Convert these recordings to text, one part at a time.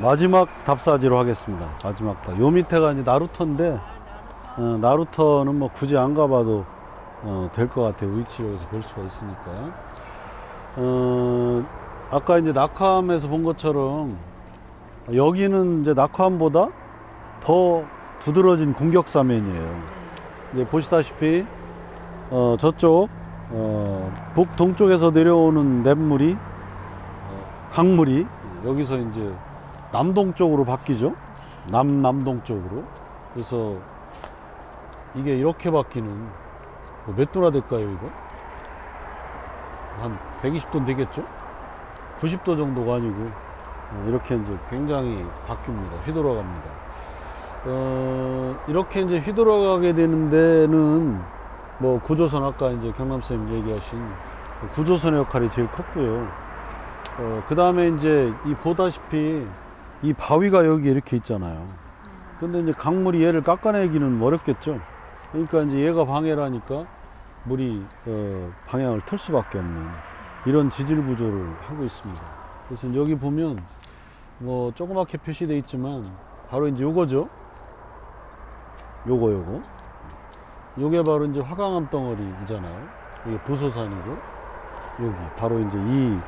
마지막 답사지로 하겠습니다. 마지막 답. 요 밑에가 이제 나루터인데 어, 나루터는 뭐 굳이 안 가봐도 어, 될 것 같아요. 위치를 여기서 볼 수가 있으니까. 어, 아까 이제 낙함에서 본 것처럼 여기는 이제 낙함보다 더 두드러진 공격 사면이에요. 이제 보시다시피 어, 저쪽 어, 북 동쪽에서 내려오는 냇물이 어, 강물이 여기서 이제 남동쪽으로 바뀌죠. 남남동 쪽으로. 그래서 이게 이렇게 바뀌는 뭐몇 도나 될까요, 이거? 한 120도 되겠죠? 90도 정도가 아니고 어, 이렇게 이제 굉장히 바뀝니다. 휘돌아갑니다. 어, 이렇게 이제 휘돌아가게 되는 데는 뭐 구조선 아까 이제 경남쌤 얘기하신 그 구조선의 역할이 제일 컸고요. 어, 그 다음에 이제 이 보다시피 이 바위가 여기 이렇게 있잖아요. 근데 이제 강물이 얘를 깎아내기는 어렵겠죠. 그러니까 이제 얘가 방해를 하니까 물이 어, 방향을 틀 수밖에 없는 이런 지질 구조를 하고 있습니다. 그래서 여기 보면 뭐 조그맣게 표시되어 있지만 바로 이제 요거죠. 요거 요거. 요게 바로 이제 화강암 덩어리잖아요. 이게 부소산이고 여기 바로 이제 이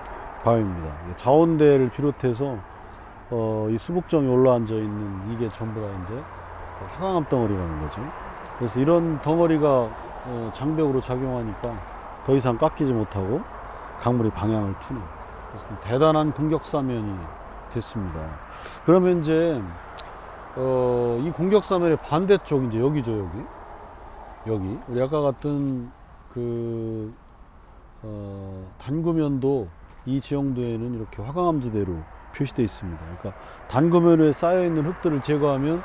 바위입니다. 자원대를 비롯해서 어, 이 수북정이 올라앉아 있는 이게 전부 다 이제 화강암 덩어리라는 거죠. 그래서 이런 덩어리가 어, 장벽으로 작용하니까 더 이상 깎이지 못하고 강물이 방향을 트는 그래서 대단한 공격사면이 됐습니다. 그러면 이제 어, 이 공격사면의 반대쪽 이제 여기죠 여기 여기 우리 아까 갔던 그 어, 단구면도 이 지형도에는 이렇게 화강암지대로 표시되어 있습니다. 그러니까 단구면에 쌓여 있는 흙들을 제거하면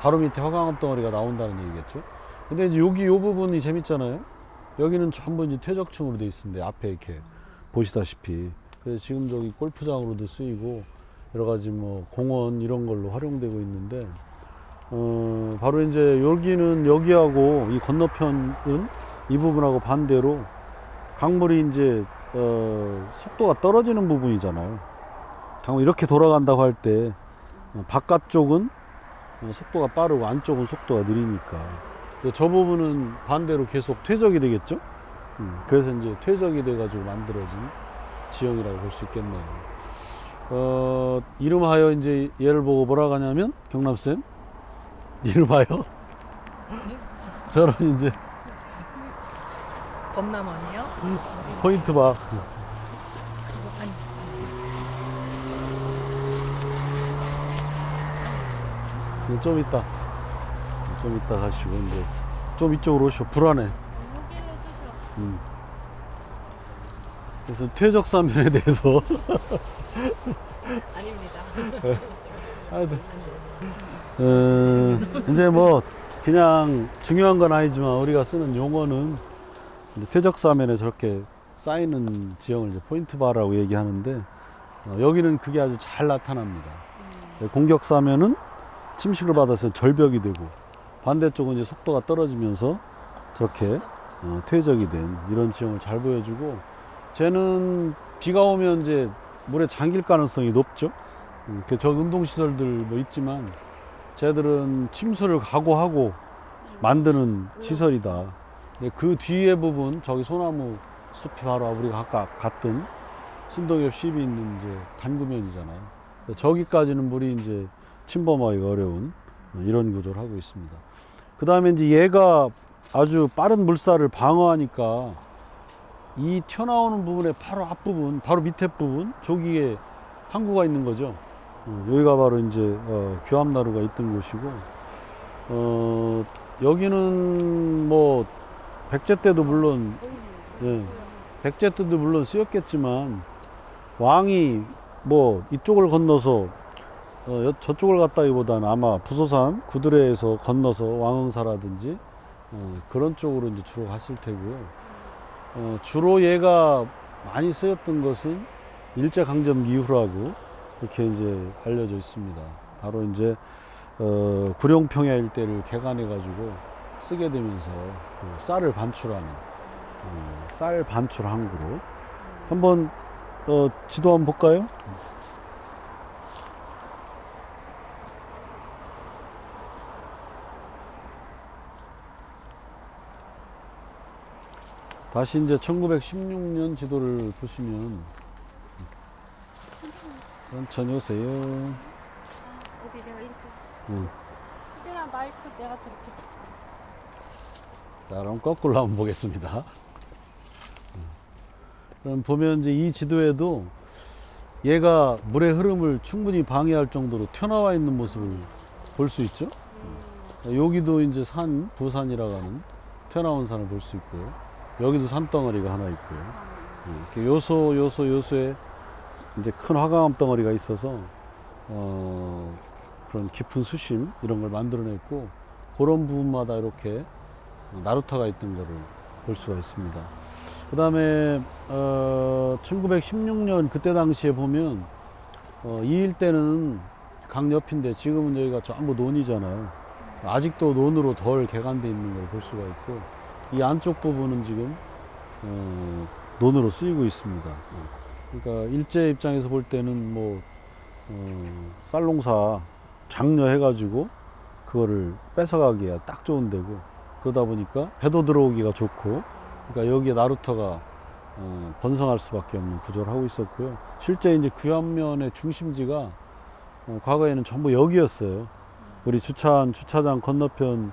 바로 밑에 화강암 덩어리가 나온다는 얘기겠죠. 근데 이제 여기 요 부분이 재밌잖아요. 여기는 전부 이제 퇴적층으로 되어 있습니다. 앞에 이렇게 보시다시피. 그래서 지금 저기 골프장으로도 쓰이고 여러 가지 뭐 공원 이런 걸로 활용되고 있는데 어, 바로 이제 여기는 여기하고 이 건너편은 이 부분하고 반대로 강물이 이제 어, 속도가 떨어지는 부분이잖아요. 강물 이렇게 돌아간다고 할 때 바깥쪽은 어, 속도가 빠르고 안쪽은 속도가 느리니까 저 부분은 반대로 계속 퇴적이 되겠죠. 음, 그래서 이제 퇴적이 돼 가지고 만들어진 지형이라고 볼 수 있겠네요. 어, 이름하여 이제 얘를 보고 뭐라고 하냐면 경남쌤 이름하여 저는 이제 범람원이요? 포인트 봐. 좀 이따 좀 이따 가시고 이제 좀 이쪽으로 오시오 불안해. 음. 그래서 퇴적사면에 대해서 아닙니다. 하여튼 어, 이제 뭐 그냥 중요한 건 아니지만 우리가 쓰는 용어는 이제 퇴적사면에 저렇게 쌓이는 지형을 이제 포인트 바라고 얘기하는데 어, 여기는 그게 아주 잘 나타납니다. 공격사면은 침식을 받아서 절벽이 되고 반대쪽은 이제 속도가 떨어지면서 저렇게 어, 퇴적이 된 이런 지형을 잘 보여주고 쟤는 비가 오면 이제 물에 잠길 가능성이 높죠. 음, 그저 운동시설들 뭐 있지만 쟤들은 침수를 각오하고 만드는 시설이다. 그 뒤에 부분 저기 소나무 숲이 바로 우리가 아까 갔던 신동엽 10이 있는 이제 단구면이잖아요. 저기까지는 물이 이제 침범하기가 어려운 이런 구조를 하고 있습니다. 그 다음에 이제 얘가 아주 빠른 물살을 방어하니까 이 튀어나오는 부분의 바로 앞부분, 바로 밑에 부분, 저기에 항구가 있는 거죠. 어, 여기가 바로 이제 어, 규암나루가 있던 곳이고, 어, 여기는 뭐 백제 때도 물론, 예, 백제 때도 물론 쓰였겠지만 왕이 뭐 이쪽을 건너서 어, 여- 저쪽을 갔다기보다는 아마 부소산 구드레에서 건너서 왕흥사라든지 어, 그런 쪽으로 이제 주로 갔을 테고요. 어, 주로 얘가 많이 쓰였던 것은 일제 강점기 이후라고 이렇게 이제 알려져 있습니다. 바로 이제 어, 구룡평야 일대를 개간해 가지고 쓰게 되면서 그 쌀을 반출하는 어, 쌀 반출 항구로 한번 어, 지도 한번 볼까요? 다시 이제 1916년 지도를 보시면 천천히 오세요. 어디 내가 이렇게. 응. 그냥 마이크 내가 들게. 자, 그럼 거꾸로 한번 보겠습니다. 그럼 보면 이제 이 지도에도 얘가 물의 흐름을 충분히 방해할 정도로 튀어나와 있는 모습을 볼 수 있죠. 여기도 이제 산, 부산이라고 하는 튀어나온 산을 볼 수 있고요. 여기도 산덩어리가 하나 있고요. 이렇게 요소, 요소, 요소에 이제 큰 화강암 덩어리가 있어서 어, 그런 깊은 수심 이런 걸 만들어냈고 그런 부분마다 이렇게 나루타가 있던 거를 볼 수가 있습니다. 그 다음에 어, 1916년 그때 당시에 보면 어, 이 일대는 강 옆인데 지금은 여기가 전부 논이잖아요. 아직도 논으로 덜 개간돼 있는 걸 볼 수가 있고 이 안쪽 부분은 지금 어, 논으로 쓰이고 있습니다. 어. 그러니까 일제 입장에서 볼 때는 뭐 어, 쌀농사 장려해가지고 그거를 뺏어가기에 딱 좋은 데고 그러다 보니까 배도 들어오기가 좋고 그러니까 여기에 나루터가 어, 번성할 수밖에 없는 구조를 하고 있었고요. 실제 이제 귀환면의 중심지가 어, 과거에는 전부 여기였어요. 우리 주차한 주차장 건너편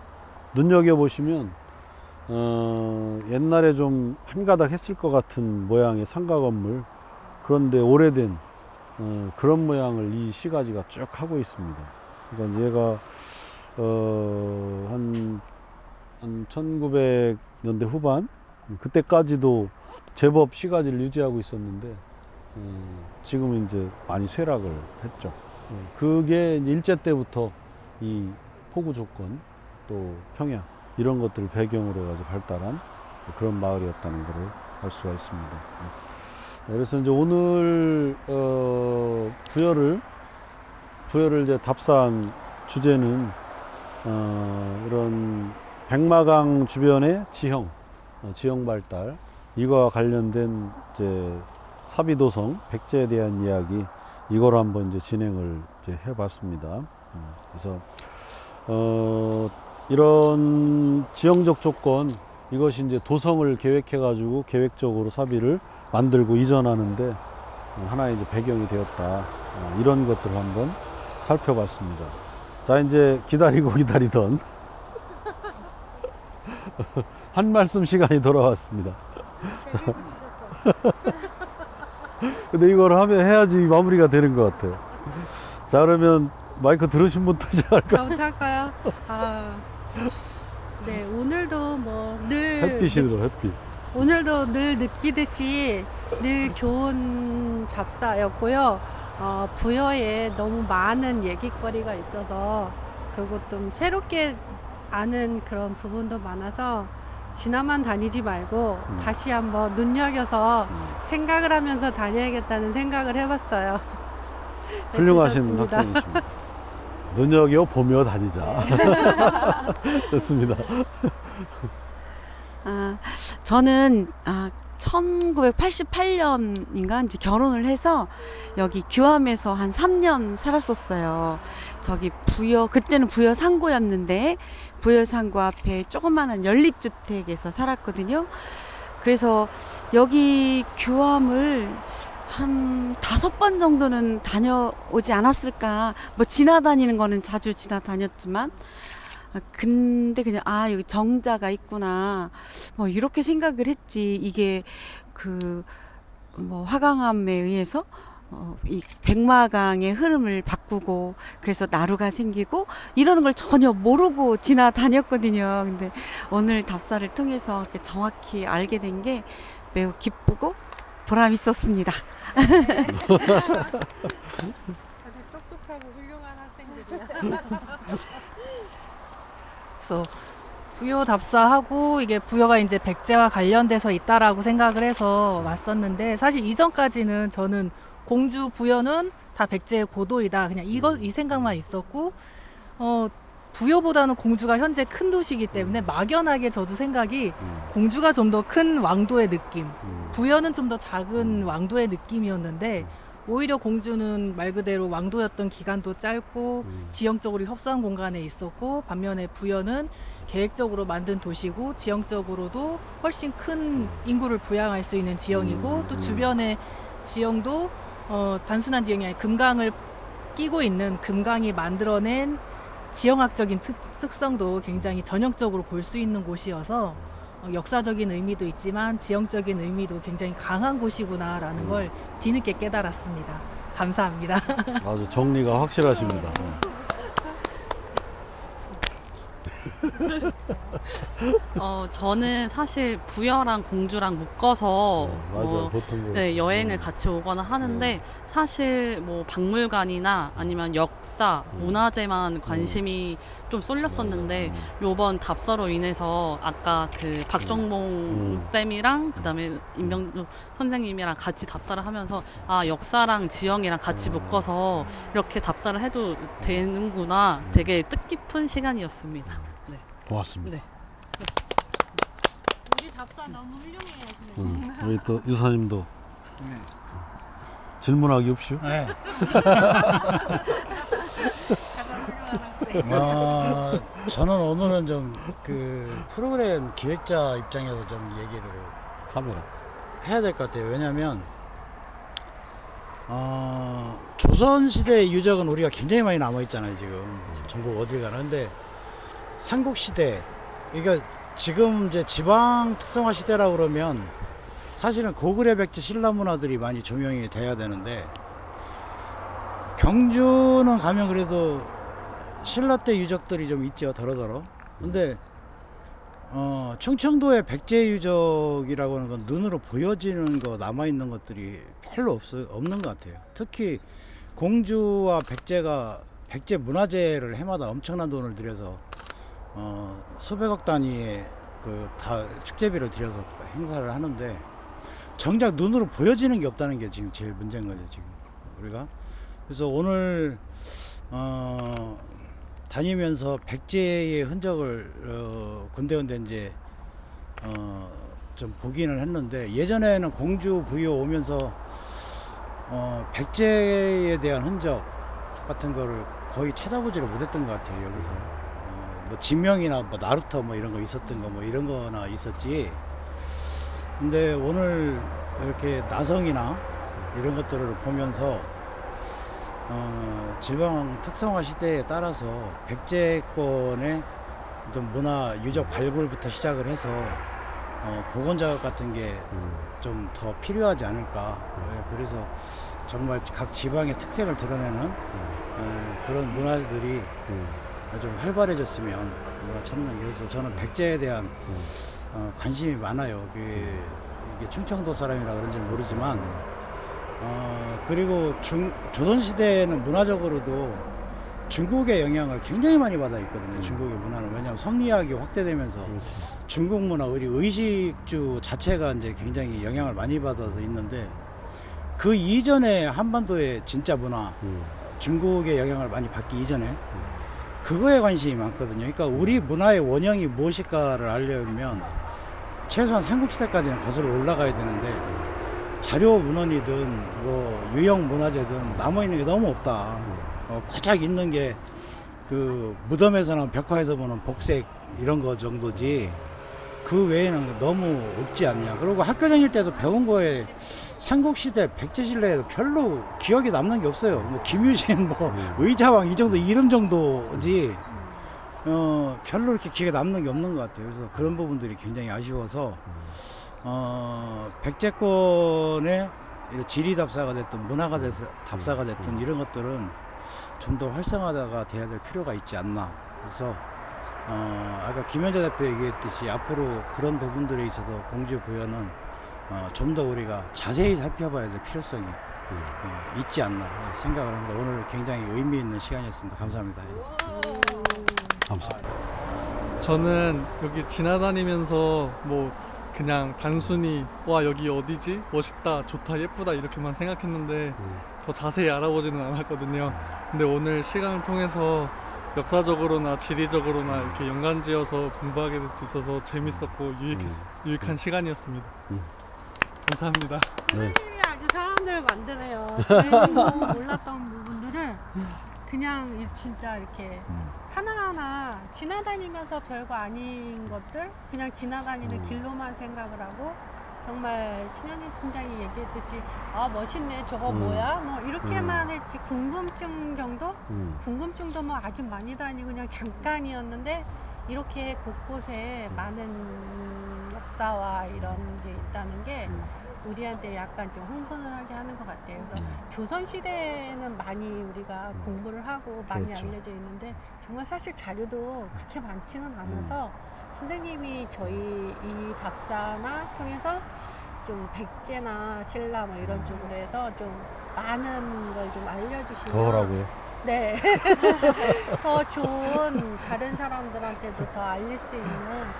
눈여겨 보시면 어, 옛날에 좀 한가닥 했을 것 같은 모양의 상가 건물 그런데 오래된 어, 그런 모양을 이 시가지가 쭉 하고 있습니다. 그러니까 얘가 어, 한, 한 1900년대 후반 그때까지도 제법 시가지를 유지하고 있었는데 어, 지금은 이제 많이 쇠락을 했죠. 어, 그게 일제 때부터 이 폭우 조건 또 평야 이런 것들을 배경으로 해가지고 발달한 그런 마을이었다는 것을 알 수가 있습니다. 네, 그래서 이제 오늘 어, 부여를 부여를 이제 답사한 주제는 어, 이런 백마강 주변의 지형, 어, 지형 발달 이거와 관련된 이제 사비도성 백제에 대한 이야기 이걸 한번 이제 진행을 이제 해봤습니다. 음, 그래서 어, 이런 지형적 조건 이것이 이제 도성을 계획해 가지고 계획적으로 사비를 만들고 이전하는데 어, 하나의 이제 배경이 되었다. 어, 이런 것들을 한번 살펴봤습니다. 자, 이제 기다리고 기다리던 한 말씀 시간이 돌아왔습니다. 근데 이걸 하면 해야지 마무리가 되는 것 같아요. 자, 그러면 마이크 들으신 분부터 시작할까요? 저부터 할까요? 아, 네 오늘도 뭐늘 햇빛이 들어, 햇빛. 오늘도 늘 느끼듯이 늘 좋은 답사였고요. 어, 부여에 너무 많은 얘기거리가 있어서 그리고 좀 새롭게 아는 그런 부분도 많아서 지나만 다니지 말고 음. 다시 한번 눈여겨서 음. 생각을 하면서 다녀야겠다는 생각을 해봤어요. 네, 훌륭하신 그렇습니다. 학생이십니다. 눈여겨 보며 다니자. 좋습니다. 아, 저는 아, 1988년인가 이제 결혼을 해서 여기 규암에서 한 3년 살았었어요. 저기 부여 그때는 부여 상고였는데 부여 상고 앞에 조그마한 연립주택에서 살았거든요. 그래서 여기 규암을 한 다섯 번 정도는 다녀오지 않았을까. 뭐 지나다니는 거는 자주 지나다녔지만 아, 근데 그냥 아 여기 정자가 있구나 뭐 이렇게 생각을 했지 이게 그 뭐 화강암에 의해서 어, 이 백마강의 흐름을 바꾸고 그래서 나루가 생기고 이러는 걸 전혀 모르고 지나다녔거든요. 근데 오늘 답사를 통해서 이렇게 정확히 알게 된 게 매우 기쁘고 보람 있었습니다. 아주 똑똑하고 훌륭한 학생들이야. 그래서 부여 답사하고 이게 부여가 이제 백제와 관련돼서 있다라고 생각을 해서 왔었는데 사실 이전까지는 저는 공주 부여는 다 백제의 고도이다 그냥 이거 이 생각만 있었고 어 부여보다는 공주가 현재 큰 도시이기 때문에 막연하게 저도 생각이 음, 공주가 좀 더 큰 왕도의 느낌 음. 부여는 좀 더 작은 왕도의 느낌이었는데 오히려 공주는 말 그대로 왕도였던 기간도 짧고 음. 지형적으로 협소한 공간에 있었고 반면에 부여는 계획적으로 만든 도시고 지형적으로도 훨씬 큰 인구를 부양할 수 있는 지형이고 음, 또 음. 주변의 지형도 어, 단순한 지형이 아니라 금강을 끼고 있는 금강이 만들어낸 지형학적인 특, 특성도 굉장히 전형적으로 볼 수 있는 곳이어서 어, 역사적인 의미도 있지만 지형적인 의미도 굉장히 강한 곳이구나라는 음. 걸 뒤늦게 깨달았습니다. 감사합니다. 아주 정리가 확실하십니다. 네. 어, 저는 사실 부여랑 공주랑 묶어서 네, 맞아요. 어, 보통 그렇죠. 네, 여행을 음. 같이 오거나 하는데 사실 뭐 박물관이나 아니면 역사, 음. 문화재만 관심이 좀 쏠렸었는데 음. 요번 답사로 인해서 아까 그 박정봉 음. 쌤이랑 그다음에 임병주 선생님이랑 같이 답사를 하면서 아 역사랑 지형이랑 같이 음. 묶어서 이렇게 답사를 해도 되는구나 되게 뜻깊은 시간이었습니다. 네. 고맙습니다. 네. 우리 답사 너무 훌륭해요. 음, 우리 또 유사님도 네. 질문하기 없이요? 네. 어, 저는 오늘은 좀 그 프로그램 기획자 입장에서 좀 얘기를 카메라. 해야 될 것 같아요. 왜냐하면 어, 조선 시대의 유적은 우리가 굉장히 많이 남아 있잖아요. 지금 전국 어딜 가나. 근데 삼국 시대, 그러니까 지금 이제 지방 특성화 시대라고 그러면 사실은 고구려 백제 신라 문화들이 많이 조명이 돼야 되는데 경주는 가면 그래도 신라 때 유적들이 좀 있죠. 더러더러. 근데 어, 충청도의 백제 유적이라고 하는 건 눈으로 보여지는 거 남아 있는 것들이 별로 없 없는 것 같아요. 특히 공주와 백제가 백제 문화재를 해마다 엄청난 돈을 들여서 어, 수백억 단위의 그 다 축제비를 들여서 행사를 하는데 정작 눈으로 보여지는 게 없다는 게 지금 제일 문제인 거죠 지금 우리가. 그래서 오늘 어, 다니면서 백제의 흔적을 어, 군데군데 이제 어, 좀 보기는 했는데 예전에는 공주 부여 오면서 어, 백제에 대한 흔적 같은 거를 거의 찾아보지를 못했던 것 같아요 여기서. 어, 뭐 진명이나 뭐 나루터 뭐 이런 거 있었던 거 뭐 이런 거나 있었지 근데 오늘 이렇게 나성이나 이런 것들을 보면서 어, 지방 특성화 시대에 따라서 백제권의 어떤 문화 유적 발굴부터 시작을 해서 어, 보건 작업 같은 게 좀 더 필요하지 않을까. 예, 그래서 정말 각 지방의 특색을 드러내는 어, 그런 문화들이 음. 좀 활발해졌으면 우리가 찾는 그래서 저는 백제에 대한 어, 관심이 많아요. 그게 이게 충청도 사람이라 그런지 는 모르지만 어, 그리고 중, 조선시대에는 문화적으로도 중국의 영향을 굉장히 많이 받아 있거든요. 중국의 문화는. 왜냐하면 성리학이 확대되면서 그렇죠. 중국 문화, 우리 의식주 자체가 이제 굉장히 영향을 많이 받아서 있는데 그 이전에 한반도의 진짜 문화, 음. 중국의 영향을 많이 받기 이전에 그거에 관심이 많거든요. 그러니까 우리 문화의 원형이 무엇일까를 알려면 최소한 삼국시대까지는 거슬러 올라가야 되는데 자료 문헌이든 뭐 유형 문화재든 남아 있는 게 너무 없다. 어, 고작 있는 게 그 무덤에서나 벽화에서 보는 복색 이런 거 정도지 그 외에는 너무 없지 않냐. 그리고 학교 다닐 때도 배운 거에 삼국시대 백제신라에도 별로 기억에 남는 게 없어요. 뭐 김유신, 뭐 의자왕 이 정도 이름 정도지. 어 별로 이렇게 기억에 남는 게 없는 것 같아요. 그래서 그런 부분들이 굉장히 아쉬워서 어 백제권의 이런 지리 답사가 됐든 문화가 됐 답사가 됐든 이런 것들은 좀 더 활성화가 돼야 될 필요가 있지 않나. 그래서 어, 아까 김현재 대표 얘기했듯이 앞으로 그런 부분들에 있어서 공주 부여는 어, 좀 더 우리가 자세히 살펴봐야 될 필요성이 어, 있지 않나 생각을 합니다. 오늘 굉장히 의미 있는 시간이었습니다. 감사합니다. 감사합니다. 저는 여기 지나다니면서 뭐 그냥 단순히 와 여기 어디지 멋있다 좋다 예쁘다 이렇게만 생각했는데 음. 더 자세히 알아보지는 않았거든요. 근데 오늘 시간을 통해서 역사적으로나 지리적으로나 이렇게 연관지어서 공부하게 될 수 있어서 재밌었고 유익했, 유익한 시간이었습니다. 음. 감사합니다. 네. 선생님이 아주 잘하고 사람들 만드네요. 저희는 너무 몰랐던 부분들을 그냥 이- 진짜 이렇게 음. 하나하나 지나다니면서 별거 아닌 것들 그냥 지나다니는 음. 길로만 생각을 하고 정말 신현희 팀장이 얘기했듯이 아 멋있네 저거 음. 뭐야 뭐 이렇게만 했지 궁금증 정도 음. 궁금증도 뭐 아주 많이 다니고 그냥 잠깐이었는데 이렇게 곳곳에 많은 역사와 이런 게 있다는 게 음. 우리한테 약간 좀 흥분을 하게 하는 것 같아요. 그래서 조선 시대에는 많이 우리가 공부를 하고 많이 음. 그렇죠. 알려져 있는데 정말 사실 자료도 그렇게 많지는 않아서 선생님이 저희 이 답사나 통해서 좀 백제나 신라 뭐 이런 쪽으로 해서 좀 많은 걸 좀 알려주시면 더 하라고요. 네. 더 좋은 다른 사람들한테도 더 알릴 수 있는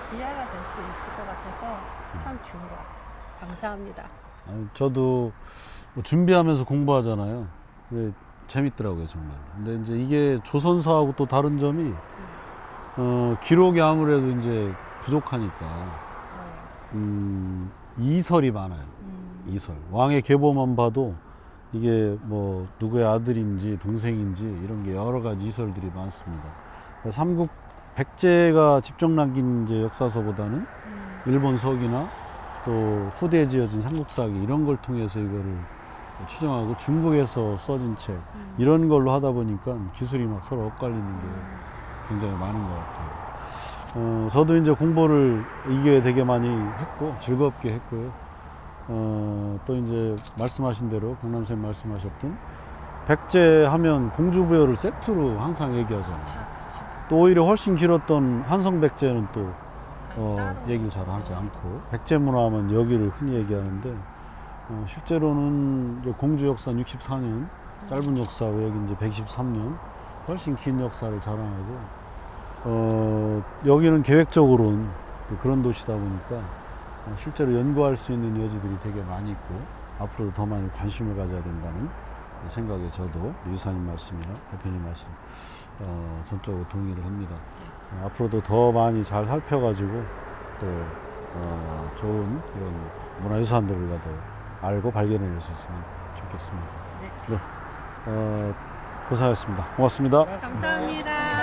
기회가 될 수 있을 것 같아서 참 좋은 것 같아요. 감사합니다. 아니, 저도 뭐 준비하면서 공부하잖아요. 근데 재밌더라고요, 정말. 근데 이제 이게 조선사하고 또 다른 점이 어, 기록이 아무래도 이제 부족하니까 네. 음, 이설이 많아요. 음, 이설. 왕의 계보만 봐도 이게 뭐 누구의 아들인지 동생인지 이런 게 여러 가지 이설들이 많습니다. 삼국 백제가 직접 남긴 이제 역사서보다는 음, 일본 서기나 또 후대에 지어진 삼국사기 이런 걸 통해서 이거를 추정하고 중국에서 써진 책 음. 이런 걸로 하다 보니까 기술이 막 서로 엇갈리는 게 굉장히 많은 것 같아요. 어, 저도 이제 공부를 이게 되게 많이 했고 즐겁게 했고요. 어, 또 이제 말씀하신 대로 강남쌤 말씀하셨던 백제 하면 공주부여를 세트로 항상 얘기하잖아요. 아, 그쵸. 또 오히려 훨씬 길었던 한성백제는 또 어, 따로. 얘기를 잘 하지 않고 백제 문화하면 여기를 흔히 얘기하는데 어, 실제로는 공주 역사는 64년 짧은 역사고 여기 이제 123년 훨씬 긴 역사를 자랑하고 어, 여기는 계획적으로는 또 그런 도시다 보니까 어, 실제로 연구할 수 있는 여지들이 되게 많이 있고 앞으로도 더 많이 관심을 가져야 된다는 생각에 저도 유사님 말씀이나 대표님 말씀 어, 전적으로 동의를 합니다. 어, 앞으로도 더 많이 잘 살펴가지고 또 어, 좋은 이런 문화유산들을 더 알고 발견해낼 수 있으면 좋겠습니다. 네. 네. 어, 고생하셨습니다. 고맙습니다. 감사합니다.